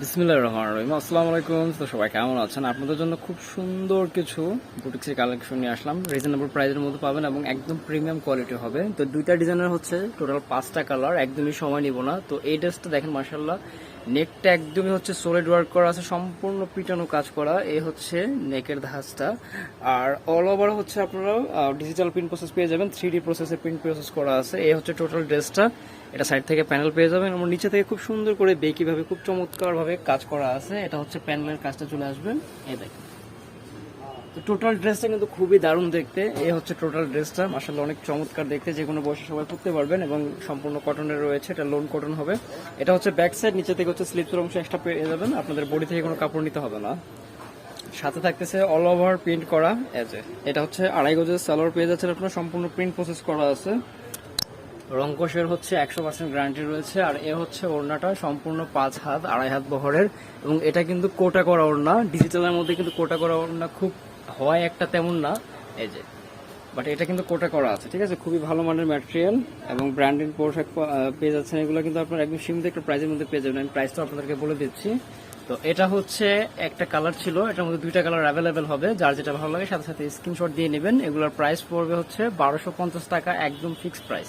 বিসমিল্লাহ রহমান রহিম। আসসালামু আলাইকুম। তো সবাই কেমন আছেন? আপনাদের জন্য খুব সুন্দর কিছু বুটিক্সের কালেকশন নিয়ে আসলাম। রিজনেবল প্রাইসের মধ্যে পাবেন এবং একদম প্রিমিয়াম কোয়ালিটি হবে। তো দুইটা ডিজাইনের হচ্ছে টোটাল পাঁচটা কালার একদমই সময় নিব না। তো এই ড্রেসটা দেখেন মার্শাল্লাহ নেকটা একদমই হচ্ছে সোলিড ওয়ার্ক করা আছে, সম্পূর্ণ পিটানো কাজ করা, এ হচ্ছে নেকের ধাঁচটা। আর অল ওভার হচ্ছে আপনারা ডিজিটাল প্রিন্ট প্রসেস পেয়ে যাবেন থ্রি ডি প্রসেসে প্রিন্ট প্রসেস করা আছে। এ হচ্ছে টোটাল ড্রেসটা এটা সাইড থেকে প্যানেল পেয়ে যাবেন। এবং নিচে থেকে খুব সুন্দর করে বেকিভাবে, খুব চমৎকারভাবে কাজ করা আছে। এটা হচ্ছে প্যানেলের কাজটা চলে আসবেন এ দেখেন। তো টোটাল ড্রেসটা কিন্তু খুবই দারুণ দেখতে। এই হচ্ছে টোটাল ড্রেসটা। মাসাল্লাহ অনেক চমৎকার দেখতে। যে কোনো বয়সে সবাই পরতে পারবেন এবং সম্পূর্ণ কটনের রয়েছে। এটা লোন কটন হবে। এটা হচ্ছে ব্যাক সাইড নিচে থেকে হচ্ছে স্লিপের অংশ এক্সট্রা পেয়ে যাবেন। আপনাদের বডি থেকে কোনো কাপড় নিতে হবে না। সাথে থাকতেছে অল ওভার প্রিন্ট করা। এজ এটা হচ্ছে আড়াই গজের সালোয়ার পেয়ে যাচ্ছেন আপনার। সম্পূর্ণ প্রিন্ট প্রসেস করা আছে। রঙ্কশের হচ্ছে একশো পার্সেন্ট গ্যারান্টি রয়েছে। আর এ হচ্ছে ওড়নাটা সম্পূর্ণ পাঁচ হাত, আড়াই হাত বহরের। এবং এটা কিন্তু কোটা করা ওড়না। ডিজিটালের মধ্যে কিন্তু কোটা করা ওড়না খুব হয় একটা তেমন না, এই যে। বাট এটা কিন্তু কোটা করা আছে, ঠিক আছে? খুবই ভালো মানের ম্যাটেরিয়াল এবং ব্র্যান্ডেড পোশাক পেয়ে যাচ্ছেন। এগুলো কিন্তু আপনার একদম সীমিত একটা প্রাইসের মধ্যে পেয়ে যাবেন। আমি প্রাইসটা আপনাদেরকে বলে দিচ্ছি। তো এটা হচ্ছে একটা কালার ছিল, এটার মধ্যে দুইটা কালার অ্যাভেলেবেল হবে। যার যেটা ভালো লাগে, সাথে সাথে স্ক্রিনশট দিয়ে নেবেন। এগুলোর প্রাইস পড়বে হচ্ছে বারোশো টাকা, একদম ফিক্সড প্রাইস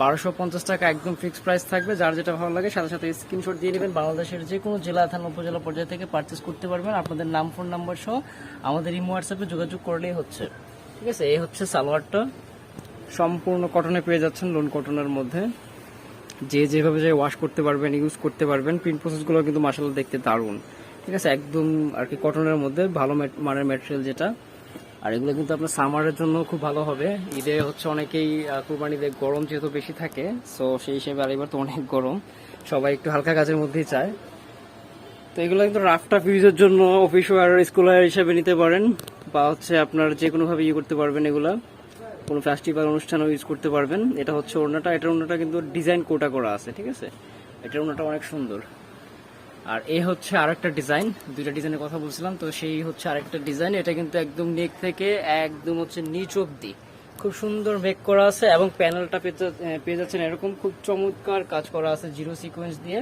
বারোশো পঞ্চাশ টাকা একদম ফিক্সড প্রাইস থাকবে। যার যেটা ভালো লাগে সাথে সাথে স্ক্রিনশট দিয়ে নেবেন। বাংলাদেশের যে কোনো জেলা, থানা, উপজেলা পর্যায়ে থেকে পারচেস করতে পারবেন। আপনাদের নাম ফোন নাম্বার সহ আমাদের ইমো হোয়াটসঅ্যাপে যোগাযোগ করলেই হচ্ছে। ঠিক আছে? এই হচ্ছে সালোয়ারটা। সম্পূর্ণ কটনে পেয়ে যাচ্ছেন লোন কটনের মধ্যে। যে যেভাবে যে ওয়াশ করতে পারবেন ইউজ করতে পারবেন প্রিন্ট প্রসেসগুলো কিন্তু মাসাল দেখতে দারুণ। ঠিক আছে? একদম আর কি কটনের মধ্যে ভালো মানের ম্যাটেরিয়াল যেটা। আর এগুলো কিন্তু আপনার সামারের জন্য খুব ভালো হবে। ঈদে হচ্ছে অনেকেই কুরবানিতে গরম যেহেতু বেশি থাকে সো সেই হিসেবে আর এবার তো অনেক গরম। সবাই একটু হালকা কাজের মধ্যেই চায় তো এগুলো কিন্তু রাফটাফ ইউজের জন্য অফিস ওয়ার স্কুলার হিসেবে নিতে পারেন, বা হচ্ছে আপনার যে কোনোভাবে ইয়ে করতে পারবেন এগুলা। কোনো ফেস্টিভ্যাল অনুষ্ঠানেও ইউজ করতে পারবেন। এটা হচ্ছে ওড়নাটা, এটার ওড়নাটা কিন্তু ডিজাইন কোটা করা আছে, ঠিক আছে? এটার ওড়নাটা অনেক সুন্দর। আর এই হচ্ছে আরেকটা ডিজাইন দুইটা ডিজাইনের কথা বলছিলাম, তো সেই হচ্ছে আরেকটা ডিজাইন এটা কিন্তু একদম নেক থেকে একদম হচ্ছে নিচ অব্দি খুব সুন্দর মেক করা আছে এবং প্যানেলটা পেয়ে যাচ্ছেন এরকম। খুব চমৎকার কাজ করা আছে জিরো সিকোয়েন্স দিয়ে।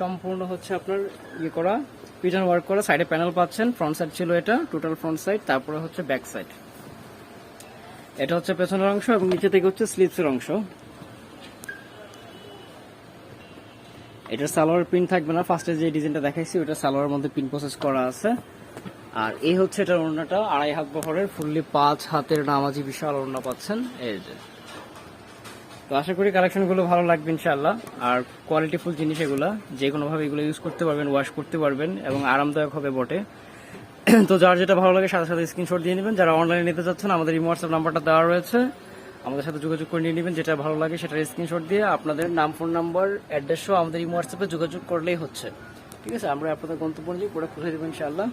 সম্পূর্ণ হচ্ছে আপনার ইয়ে করা পিজন ওয়ার্ক করা। সাইডে প্যানেল পাচ্ছেন ফ্রন্ট সাইড ছিল এটা টোটাল ফ্রন্ট সাইড তারপরে হচ্ছে ব্যাক সাইড এটা হচ্ছে পেছনের অংশ এবং নিচে থেকে হচ্ছে স্লিপসের অংশ। এটা সালোয়ার প্রিন্ট থাকবে না ফার্স্টে যে ডিজাইনটা দেখাইছি ওটা সালোয়ার মধ্যে প্রিন্ট প্রসেস করা আছে। আর এই হচ্ছে এটার ওড়নাটা, আড়াই হাত বহরের ফুললি পাঁচ হাতের নামাজি বিশাল ওড়না পাচ্ছেন। এই যে। তো আশা করি কালেকশনগুলো ভালো লাগবে ইনশাল্লাহ আর কোয়ালিটিফুল জিনিস এগুলা, যে কোনোভাবে এগুলো ইউজ করতে পারবেন ওয়াশ করতে পারবেন, এবং আরামদায়ক হবে বটে। তো যার যেটা ভালো লাগে, সাথে সাথে স্ক্রিনশট দিয়ে নেবেন। যারা অনলাইনে নিতে চাচ্ছেন আমাদের ইমো হোয়াটসঅ্যাপ নাম্বারটা দেওয়া রয়েছে। আমাদের সাথে যোগাযোগ করে নিয়ে নেবেন, যেটা ভালো লাগে সেটার স্ক্রিনশট দিয়ে আপনাদের নাম ফোন নাম্বার অ্যাড্রেস সহ আমাদের ইমো হোয়াটসঅ্যাপে যোগাযোগ করলেই হচ্ছে। ঠিক আছে? আমরা আপনাদের গন্তব্য অনুযায়ী করে খুঁজে দেবো ইনশাআল্লাহ।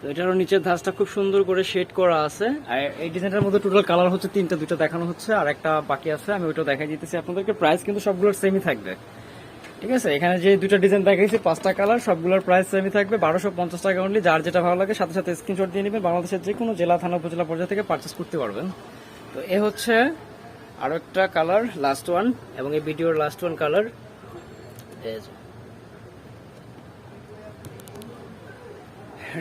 তো এটারও নিচের ধাঁচটা খুব সুন্দর করে শেড করা আছে। আর এই ডিজাইনটার মধ্যে টোটাল কালার হচ্ছে তিনটা দুটো দেখানো হচ্ছে, আর একটা বাকি আছে। আমি ওইটা দেখাই দিতেছি আপনাদেরকে। প্রাইস কিন্তু সবগুলোর সেমই থাকবে। ঠিক আছে? এখানে যে দুটো ডিজাইন দেখাইছি, পাঁচটা কালার সবগুলোর প্রাইস সেমই থাকবে। বারোশো পঞ্চাশ টাকা অনলি যার যেটা ভালো লাগে, সাথে সাথে স্ক্রিনশট দিয়ে নেবেন। বাংলাদেশের যে কোনো জেলা, থানা, উপজেলা পর্যায়ে থেকে পারচেস করতে পারবেন। তো এ হচ্ছে আরও একটা কালার লাস্ট ওয়ান এবং এই ভিডিওর লাস্ট ওয়ান কালার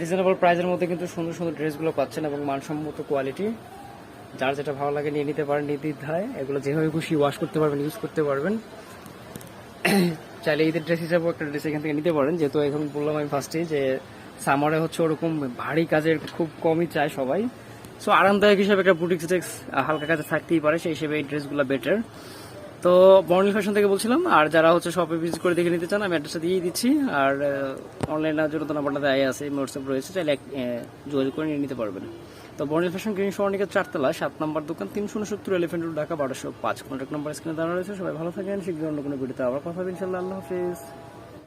রিজনেবল প্রাইসের মধ্যে কিন্তু সুন্দর সুন্দর ড্রেসগুলো পাচ্ছেন এবং মানসম্মত কোয়ালিটি যার যেটা ভালো লাগে নিয়ে নিতে পারেন নির্দ্বিধায়। এগুলো যেভাবে খুশি ওয়াশ করতে পারবেন ইউজ করতে পারবেন। চাইলে ঈদের ড্রেস হিসাবেও একটা ড্রেস এখান থেকে নিতে পারেন। যেহেতু এখন বললাম আমি ফার্স্টে যে সামারে হচ্ছে ওরকম ভারী কাজের খুব কমই চায় সবাই। সো আরামদায়ক হিসেবে একটা বুটিক ড্রেস হালকা কাজে থাকতেই পারে, সেই হিসেবে এই ড্রেসগুলো বেটার তো বর্ণিল ফ্যাশন থেকে বলছিলাম, আর যারা হচ্ছে শপে ভিজিট করে দেখে নিতে চান, আমি অ্যাড্রেসটা দিয়ে দিচ্ছি। আর অনলাইনে জন্য তো নাম্বারটা দেয় আছে হোয়াটসঅ্যাপ রয়েছে, চাইলে যোগাযোগ করে নিয়ে নিতে পারবেন। তো বর্ণিল ফ্যাশন গ্রিন সরণিকা চারতলা, সাত নম্বর দোকান, তিনশো উনসত্তর এলিফেন্ট রোড ঢাকা, বারোশো পাঁচ। কন্ট্যাক্ট নাম্বার স্ক্রিনে দেওয়া রয়েছে, সবাই ভালো থাকেন, শীঘ্রই অন্য কোনো ভিডিওতে আবার কথা হবে আল্লাহ হাফিজ।